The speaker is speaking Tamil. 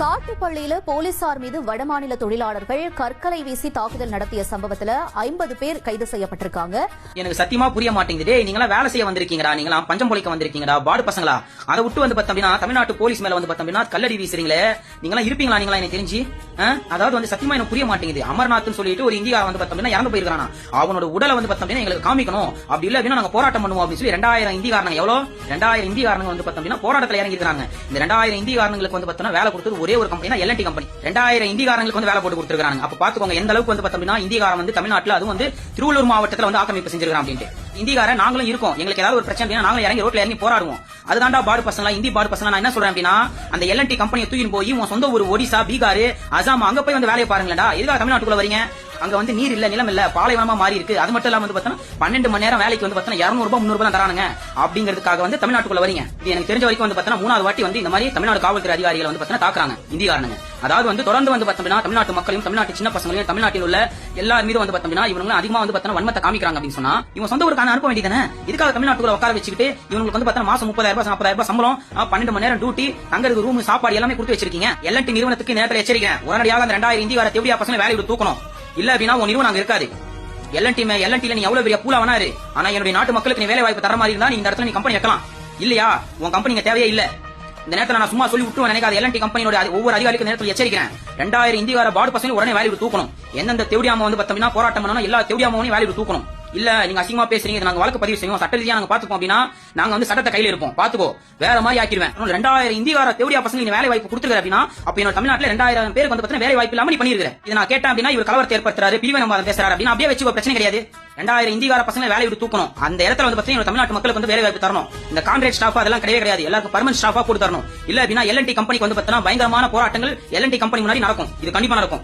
காட்டுப்பள்ளியில போலீசார் மீது வடமாநில தொழிலாளர்கள் கற்களை வீசி தாக்குதல் நடத்திய சம்பவத்துல ஐம்பது பேர் கைது செய்யப்பட்டிருக்காங்க. எனக்கு சத்தியமா புரிய மாட்டேங்குது நீங்களா வேலை செய்ய வந்திருக்கீங்கடா. நீங்களா பஞ்சம் பொழிக்க வந்திருக்கீங்களா பாடு பசங்களா? அதை விட்டு வந்து பார்த்தோம்னா தமிழ்நாட்டு போலீஸ் மேல வந்து பார்த்தோம்னா கல்லடி வீசுறீங்களே. நீங்களா இருப்பீங்களா? நீங்களா எனக்கு தெரிஞ்சு? அதாவது வந்து சத்தியமா எனக்கு புரிய மாட்டேங்குது. அமர்நாத்னு சொல்லிட்டு ஒரு இந்தியா வந்து பார்த்தோம்னா இறந்து போயிருக்கானா அவனோட உடலை வந்து பார்த்தோம்னா எங்களுக்கு காமிக்கணும். அப்படி இல்ல அப்படின்னா நாங்க போராட்டம் பண்ணுவோம் அப்படின்னு சொல்லி ரெண்டாயிரம் இந்திகாரங்க எவ்வளவு ரெண்டாயிரம் இந்திகாரங்க வந்து பார்த்தோம்னா போராட்டத்தில் இறங்கிருக்காங்க இந்த ரெண்டாயிரம் இந்திகாரங்களுக்கு வந்து பார்த்தோம்னா வேலை கொடுத்தது ஒரே ஒரு கம்பெனி எல்என்டி கம்பெனி ரெண்டாயிரம் இந்திகாரங்களுக்கு வந்து வேலை போட்டு கொடுத்துருக்காங்க அப்ப பாத்துக்கோங்க எந்த அளவுக்கு வந்து பார்த்தோம்னா இந்திகாரம் வந்து தமிழ்நாட்டுல அதுவும் வந்து திருவள்ளூர் மாவட்டத்துல வந்து ஆக்கிரமிப்பு செஞ்சிருக்கான் அப்படின்ட்டு. இந்திகார நாங்களும் இருக்கோம். எங்களுக்கு ஏதாவது ஒரு பிரச்சனை நாங்களும் இறங்கி ரோட்ல இறங்கி போராடுவோம். அதுதான்டா பாடு பசங்களா இந்தி பாடு பசங்க நான் என்ன சொல்றேன் அப்படின்னா அந்த எல்என்டி கம்பெனியை தூக்கின்னு போய் உன் சொந்த ஊர் ஒடிசா பீகார் அசாம் அங்க போய் வந்து வேலையை பாருங்களேன்டா. எதுக்காக தமிழ்நாட்டுக்குள்ள வரீங்க? அங்க வந்து நீர் இல்ல நிலம் இல்ல பாலைவனமா மாறி இருக்கு அது மட்டும் இல்லாம வந்து பாத்தீங்கன்னா பன்னெண்டு மணி நேரம் வேலைக்கு வந்து பாத்தீங்கன்னா இருநூறு ரூபாய் முந்நூறு ரூபாய் தரானுங்க. அப்படிங்கிறதுக்காக வந்து தமிழ்நாட்டுக்குள்ள வரீங்க. இது எனக்கு தெரிஞ்ச வரைக்கும் வந்து பாத்தீங்கன்னா மூணாவது வாட்டி வந்து இந்த மாதிரி தமிழ்நாடு காவல்துறை அதிகாரிகள் வந்து பார்த்தோன்னா தாக்குறாங்க இந்தியாரனுங்க அதாவது வந்து தொடர்ந்து வந்து பார்த்தோம்னா தமிழ்நாட்டு மக்களையும் தமிழ்நாட்டு சின்ன பசங்களையும் தமிழ்நாட்டில் உள்ள எல்லார் மீதும் வந்து பாத்தீங்கன்னா இவங்க அதிகமா வந்து பார்த்தோன்னா வன்மத்தை காமிக்கிறாங்க அப்படின்னு சொன்னா இவங்க சொந்த ஊருக்கான அனுப்ப வேண்டியதானே இதுக்காக தமிழ்நாட்டுக்குள்ள உட்கார வச்சுக்கிட்டு இவங்களுக்கு வந்து பார்த்தா மாசம் முப்பதாயிரம் ரூபாய் நாற்பதாயிரம் ரூபாய் சம்பளம் பன்னெண்டு மணி நேரம் டியூட்டி தங்கிறது ரூம் சாப்பாடு எல்லாமே கொடுத்து வச்சிருக்கீங்க. எல்என்டி நிறுவனத்துக்கு நேரத்தில் எச்சரிக்கை. உடனடியாக அந்த ரெண்டாயிரம் இந்திய வர தேவையா பசங்க வேலையை தூக்கணும். இல்ல அப்படின்னா உன் நிறுவனம் அங்க இருக்காது. எல்என்டி எல்என்டில நீ எவ்வளவு பெரிய பூலா வேணாரு ஆனா என்னுடைய நாட்டு மக்களுக்கு நீ வேலை வாய்ப்பு தர மாதிரி இருந்தா நீ இந்த இடத்துல நீ கம்பெனி வைக்கலாம். இல்லையா? உன் கம்பெனி இங்க தேவையே இல்ல. இந்த நேரத்துல நான் சும்மா சொல்லி விட்டு நினைக்காத. எல்என்டி கம்பெனியோட ஒவ்வொரு அதிகாரிக்கு நேரத்தில் எச்சரிக்கிறேன். ரெண்டாயிரம் இந்தியார பாடு பசங்க உடனே வேலையை தூக்கணும். எந்தெந்த தேவடியாம வந்து பார்த்தோம்னா போராட்டம் பண்ணணும் எல்லா தேவடியாமனையும் வேலையை தூக்கணும். இல்ல நீங்க அசிங்கமா பேசுறீங்க நாங்க வழக்கு பதிவு செய்வோம் சட்ட ரீதியா நாங்க பாத்துக்கோம் அப்படின்னா நாங்க வந்து சட்டத்தை கையில இருப்போம் பாத்துக்கோ. வேற மாதிரி ஆக்கிடுவேன். ரெண்டாயிரம் இந்தியார தேவடியா பசங்க நீ வேலை வாய்ப்பு கொடுத்துருக்க அப்படின்னா அப்ப என்னோட தமிழ்நாட்டுல ரெண்டாயிரம் பேருக்கு வந்து பார்த்தீங்கன்னா வேலை வாய்ப்பு இல்லாம நீ பண்ணிருக்க இது நான் கேட்டேன் அப்படின்னா இவர் கலவரத்தை ஏற்படுத்துறாரு பிரிவை பேசுறாரு அப்படின்னா அப்படியே வச்சுக்கோ பிரச்சனை கிடையாது. ரெண்டாயிரம் இந்தியார பசங்க வேலை விட்டு தூக்கணும். அந்த இடத்துல வந்து பார்த்தீங்கன்னா தமிழ்நாட்டு மக்களுக்கு வந்து வேலை வாய்ப்பு தரணும். இந்த கான்ட்ராக்ட் ஸ்டாஃப் அதெல்லாம் கிடையவே கிடையாது. எல்லாருக்கும் பர்மனன்ட் ஸ்டாஃபா போட்டு தரணும் இல்ல அப்படின்னா எல்என்டி கம்பெனிக்கு வந்து பார்த்தீங்கன்னா பயங்கரமான போராட்டங்கள் எல்என்டி கம்பெனி முன்னாடி நடக்கும். இது கண்டிப்பா நடக்கும்.